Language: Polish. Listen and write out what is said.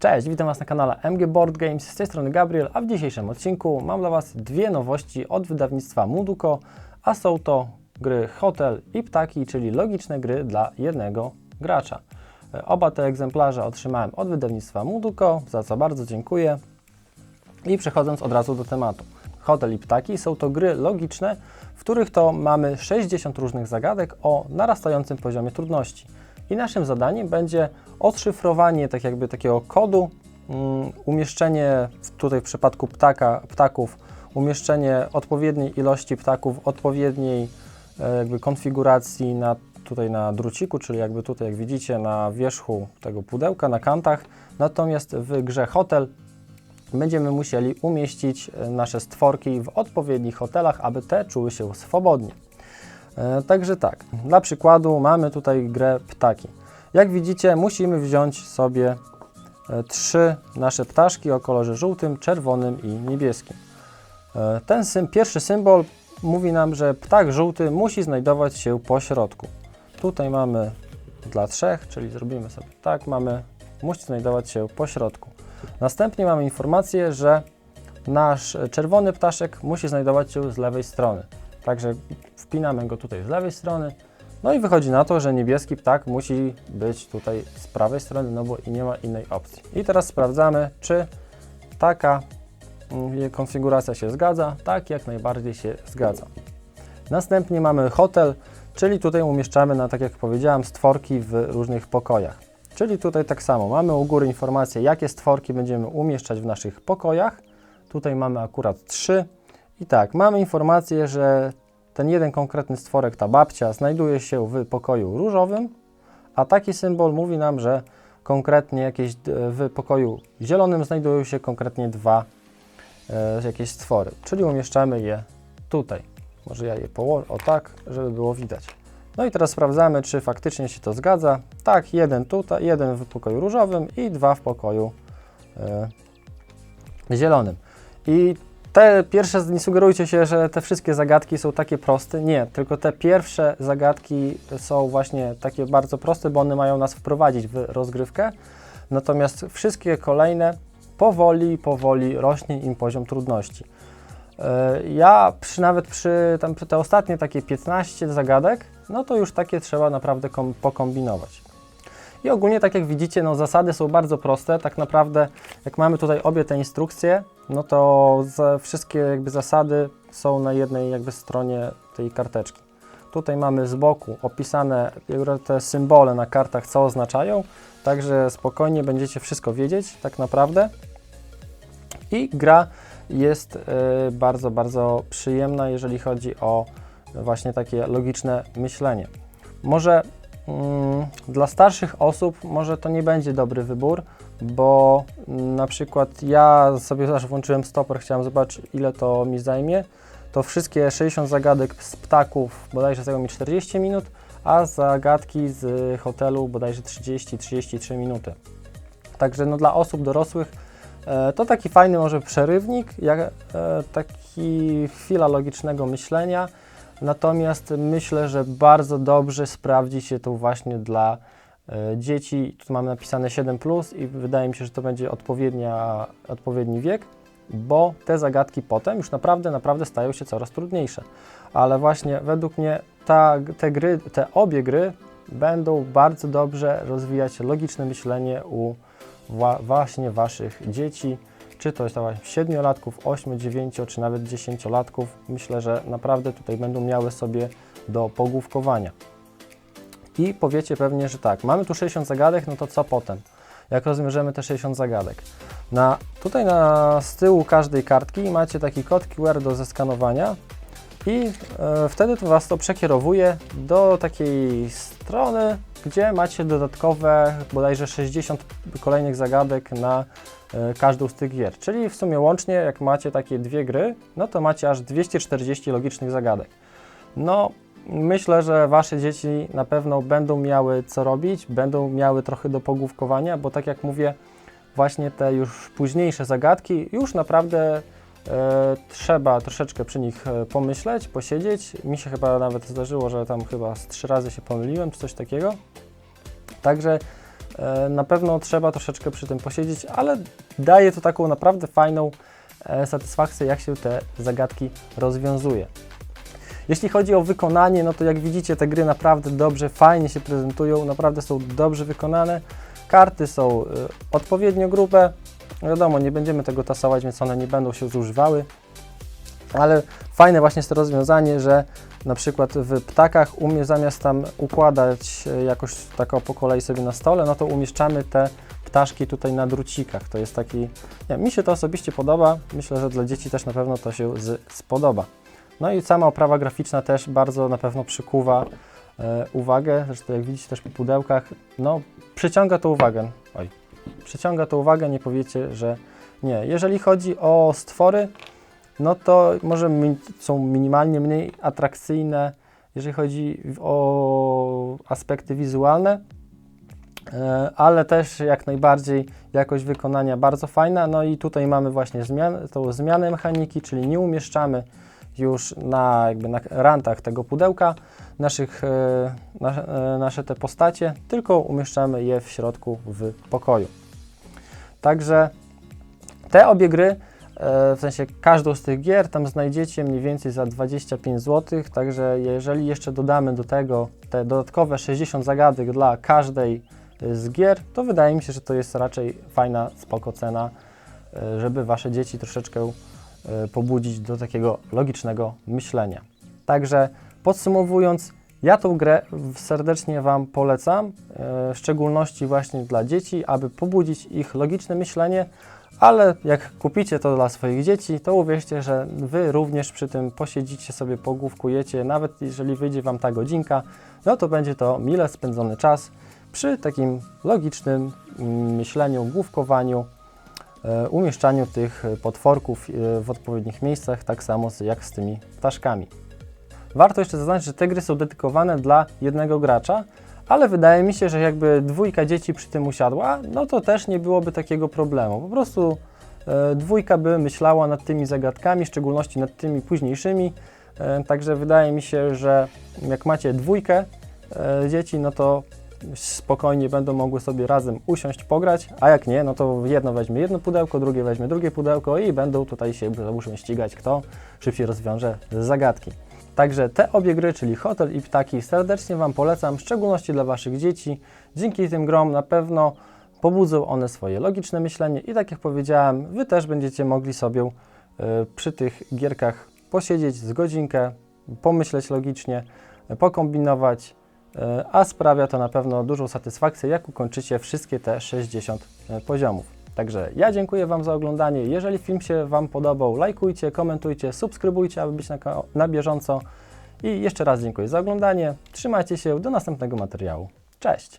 Cześć, witam Was na kanale MG Board Games, z tej strony Gabriel, a w dzisiejszym odcinku mam dla Was dwie nowości od wydawnictwa Muduko, a są to gry Hotel i Ptaki, czyli logiczne gry dla jednego gracza. E, Oba te egzemplarze otrzymałem od wydawnictwa Muduko, za co bardzo dziękuję. I przechodząc od razu do tematu. Hotel i Ptaki są to gry logiczne, w których to mamy 60 różnych zagadek o narastającym poziomie trudności. I naszym zadaniem będzie odszyfrowanie tak jakby takiego kodu, um, umieszczenie tutaj w przypadku ptaka, ptaków, umieszczenie odpowiedniej ilości ptaków odpowiedniej e, jakby konfiguracji na, tutaj na druciku, czyli jakby tutaj jak widzicie na wierzchu tego pudełka, na kantach. Natomiast w grze Hotel będziemy musieli umieścić e, nasze stworki w odpowiednich hotelach, aby te czuły się swobodnie. E, Także tak, dla przykładu mamy tutaj grę ptaki. Jak widzicie, musimy wziąć sobie e, trzy nasze ptaszki o kolorze żółtym, czerwonym i niebieskim. E, Ten sym, pierwszy symbol mówi nam, że ptak żółty musi znajdować się po środku. Tutaj mamy dla trzech, czyli zrobimy sobie tak, mamy, musi znajdować się po środku. Następnie mamy informację, że nasz czerwony ptaszek musi znajdować się z lewej strony. Także wpinamy go tutaj z lewej strony. No i wychodzi na to, że niebieski ptak musi być tutaj z prawej strony, no bo nie ma innej opcji. I teraz sprawdzamy, czy taka mm, konfiguracja się zgadza. Tak, jak najbardziej się zgadza. Następnie mamy hotel, czyli tutaj umieszczamy, na, tak jak powiedziałem, stworki w różnych pokojach. Czyli tutaj tak samo, mamy u góry informację, jakie stworki będziemy umieszczać w naszych pokojach. Tutaj mamy akurat trzy. I tak, mamy informację, że ten jeden konkretny stworek, ta babcia, znajduje się w pokoju różowym, a taki symbol mówi nam, że konkretnie jakieś, w pokoju zielonym znajdują się konkretnie dwa e, jakieś stwory, czyli umieszczamy je tutaj. Może ja je położę o tak, żeby było widać. No i teraz sprawdzamy, czy faktycznie się to zgadza. Tak, jeden tutaj, jeden w pokoju różowym i dwa w pokoju e, zielonym. I te pierwsze, nie sugerujcie się, że te wszystkie zagadki są takie proste. Nie, tylko te pierwsze zagadki są właśnie takie bardzo proste, bo one mają nas wprowadzić w rozgrywkę. Natomiast wszystkie kolejne powoli, powoli rośnie im poziom trudności. E, Ja przy, nawet przy, tam, te ostatnie takie 15 zagadek, no to już takie trzeba naprawdę kom, pokombinować. I ogólnie, tak jak widzicie, no, zasady są bardzo proste. Tak naprawdę, jak mamy tutaj obie te instrukcje, no to wszystkie jakby zasady są na jednej jakby stronie tej karteczki. Tutaj mamy z boku opisane te symbole na kartach, co oznaczają, także spokojnie będziecie wszystko wiedzieć tak naprawdę. I gra jest y, bardzo, bardzo przyjemna, jeżeli chodzi o właśnie takie logiczne myślenie. Może mm, dla starszych osób może to nie będzie dobry wybór, bo na przykład ja sobie też włączyłem stoper, chciałem zobaczyć ile to mi zajmie. To wszystkie 60 zagadek z ptaków bodajże zajęło mi 40 minut, a zagadki z hotelu bodajże 30-33 minuty. Także no, dla osób dorosłych e, to taki fajny może przerywnik, jak e, taki chwila logicznego myślenia. Natomiast myślę, że bardzo dobrze sprawdzi się to właśnie dla dzieci. Tu mamy napisane 7 i wydaje mi się, że to będzie odpowiednia, odpowiedni wiek, bo te zagadki potem już naprawdę, naprawdę stają się coraz trudniejsze. Ale właśnie według mnie ta, te gry, te obie gry będą bardzo dobrze rozwijać logiczne myślenie u wła- właśnie Waszych dzieci, czy to jest to właśnie 7-latków, 8, 9 czy nawet 10-latków. Myślę, że naprawdę tutaj będą miały sobie do pogłówkowania. I powiecie pewnie, że tak, mamy tu 60 zagadek, no to co potem? Jak rozwiążemy te 60 zagadek? Na, tutaj na z tyłu każdej kartki macie taki kod QR do zeskanowania i e, wtedy to Was to przekierowuje do takiej strony, gdzie macie dodatkowe bodajże 60 kolejnych zagadek na e, każdą z tych gier. Czyli w sumie łącznie, jak macie takie dwie gry, no to macie aż 240 logicznych zagadek. No, myślę, że Wasze dzieci na pewno będą miały co robić, będą miały trochę do pogłówkowania, bo tak jak mówię, właśnie te już późniejsze zagadki już naprawdę e, trzeba troszeczkę przy nich e, pomyśleć, posiedzieć. Mi się chyba nawet zdarzyło, że tam chyba z trzy razy się pomyliłem, czy coś takiego. Także E, Na pewno trzeba troszeczkę przy tym posiedzieć, ale daje to taką naprawdę fajną e, satysfakcję, jak się te zagadki rozwiązuje. Jeśli chodzi o wykonanie, no to jak widzicie, te gry naprawdę dobrze, fajnie się prezentują, naprawdę są dobrze wykonane. Karty są y, odpowiednio grube. Wiadomo, nie będziemy tego tasować, więc one nie będą się zużywały. Ale fajne właśnie jest to rozwiązanie, że na przykład w ptakach umie zamiast tam układać y, jakoś tak o po kolei sobie na stole, no to umieszczamy te ptaszki tutaj na drucikach. To jest taki, nie, mi się to osobiście podoba. Myślę, że dla dzieci też na pewno to się spodoba. No i sama oprawa graficzna też bardzo na pewno przykuwa e, uwagę. Zresztą jak widzicie też po pudełkach, no przyciąga to uwagę. Oj, przyciąga to uwagę, nie powiecie, że nie. Jeżeli chodzi o stwory, no to może mi, są minimalnie mniej atrakcyjne, jeżeli chodzi o aspekty wizualne, e, ale też jak najbardziej jakość wykonania bardzo fajna. No i tutaj mamy właśnie zmian, tą zmianę mechaniki, czyli nie umieszczamy już na, jakby na rantach tego pudełka naszych, e, nasze, nasze te postacie, tylko umieszczamy je w środku w pokoju. Także te obie gry, e, w sensie każdą z tych gier, tam znajdziecie mniej więcej za 25 zł, także jeżeli jeszcze dodamy do tego te dodatkowe 60 zagadek dla każdej e, z gier, to wydaje mi się, że to jest raczej fajna, spoko cena, żeby Wasze dzieci troszeczkę pobudzić do takiego logicznego myślenia. Także podsumowując, ja tą grę serdecznie Wam polecam, e, w szczególności właśnie dla dzieci, aby pobudzić ich logiczne myślenie, ale jak kupicie to dla swoich dzieci, to uwierzcie, że Wy również przy tym posiedzicie sobie, pogłówkujecie, nawet jeżeli wyjdzie Wam ta godzinka, no to będzie to mile spędzony czas przy takim logicznym mm, myśleniu, główkowaniu, e, umieszczaniu tych e, potworków e, w odpowiednich miejscach, tak samo jak z tymi ptaszkami. Warto jeszcze zaznaczyć, że te gry są dedykowane dla jednego gracza, ale wydaje mi się, że jakby dwójka dzieci przy tym usiadła, no to też nie byłoby takiego problemu. Po prostu e, dwójka by myślała nad tymi zagadkami, w szczególności nad tymi późniejszymi. E, także wydaje mi się, że jak macie dwójkę e, dzieci, no to spokojnie będą mogły sobie razem usiąść, pograć, a jak nie, no to jedno weźmie jedno pudełko, drugie weźmie drugie pudełko i będą tutaj się załóżmy ścigać, kto szybciej rozwiąże zagadki. Także te obie gry, czyli Hotel i Ptaki, serdecznie Wam polecam, w szczególności dla Waszych dzieci. Dzięki tym grom na pewno pobudzą one swoje logiczne myślenie i tak jak powiedziałem, Wy też będziecie mogli sobie y, przy tych gierkach posiedzieć z godzinkę, pomyśleć logicznie, y, pokombinować, a sprawia to na pewno dużą satysfakcję, jak ukończycie wszystkie te 60 y, poziomów. Także ja dziękuję Wam za oglądanie. Jeżeli film się Wam podobał, lajkujcie, komentujcie, subskrybujcie, aby być na, na bieżąco. I jeszcze raz dziękuję za oglądanie. Trzymajcie się do następnego materiału. Cześć!